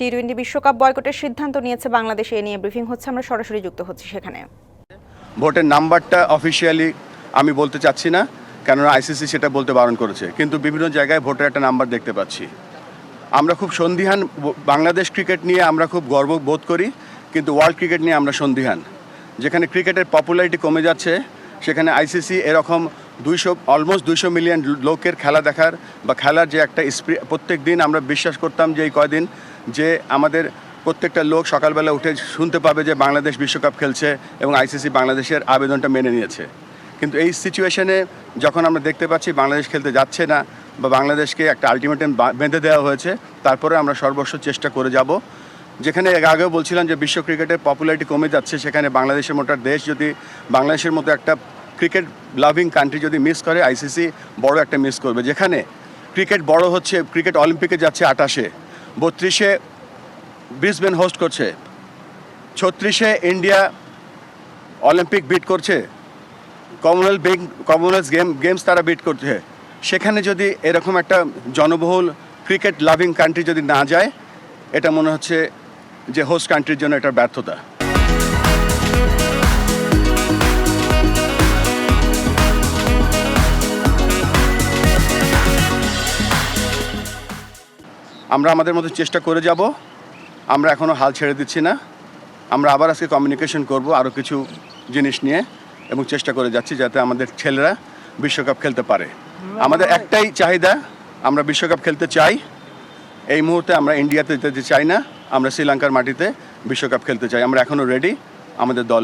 T twenty বিশ্বকাপ বয়কটের সিদ্ধান্ত নিয়েছে বাংলাদেশ। এ নিয়ে ব্রিফিং হচ্ছে, আমরা সরাসরি যুক্ত হচ্ছি সেখানে। ভোটের নাম্বারটা অফিসিয়ালি আমি বলতে চাচ্ছি না, কেননা আইসিসি সেটা বলতে বারণ করেছে। কিন্তু বিভিন্ন জায়গায় ভোটের একটা নাম্বার দেখতে পাচ্ছি। আমরা খুব সন্দিহান, বাংলাদেশ ক্রিকেট নিয়ে আমরা খুব গর্ব বোধ করি, কিন্তু ওয়ার্ল্ড ক্রিকেট নিয়ে আমরা সন্দিহান। যেখানে ক্রিকেটের পপুলারিটি কমে যাচ্ছে সেখানে আইসিসি এরকম দুইশো অলমোস্ট দুইশো মিলিয়ন লোকের খেলা দেখার বা খেলার যে একটা প্রত্যেক দিন আমরা বিশ্বাস করতাম যে এই কয়দিন যে আমাদের প্রত্যেকটা লোক সকালবেলা উঠে শুনতে পাবে যে বাংলাদেশ বিশ্বকাপ খেলছে এবং আইসিসি বাংলাদেশের আবেদনটা মেনে নিয়েছে। কিন্তু এই সিচুয়েশনে যখন আমরা দেখতে পাচ্ছি বাংলাদেশ খেলতে যাচ্ছে না বা বাংলাদেশকে একটা আলটিমেটাম বেঁধে দেওয়া হয়েছে, তারপরে আমরা সর্বস্ব চেষ্টা করে যাব। যেখানে আগেও বলছিলাম যে বিশ্ব ক্রিকেটের পপুলারিটি কমে যাচ্ছে, সেখানে বাংলাদেশের মতো দেশ যদি বাংলাদেশের মতো একটা ক্রিকেট লাভিং কান্ট্রি যদি মিস করে আইসিসি বড় একটা মিস করবে। যেখানে ক্রিকেট বড় হচ্ছে ক্রিকেট অলিম্পিকে যাচ্ছে আটাশে বত্রিশে ব্রিসবেন হোস্ট করছে, ছত্রিশে ইন্ডিয়া অলিম্পিক বিট করছে কমনওয়েলথ কমনওয়েলথ গেম গেমস তারা বিট করছে। সেখানে যদি এরকম একটা জনবহুল ক্রিকেট লাভিং কান্ট্রি যদি না যায়, এটা মনে হচ্ছে যে হোস্ট কান্ট্রির জন্য এটা ব্যর্থতা। আমরা আমাদের মতো চেষ্টা করে যাব। আমরা এখনও হাল ছেড়ে দিচ্ছি না। আমরা আবার আজকে কমিউনিকেশন করব আরও কিছু জিনিস নিয়ে এবং চেষ্টা করে যাচ্ছি যাতে আমাদের ছেলেরা বিশ্বকাপ খেলতে পারে। আমাদের একটাই চাহিদা, আমরা বিশ্বকাপ খেলতে চাই। এই মুহূর্তে আমরা ইন্ডিয়াতে যেতে চাই না। আমরা শ্রীলঙ্কার মাটিতে বিশ্বকাপ খেলতে চাই। আমরা এখনও রেডি আমাদের দল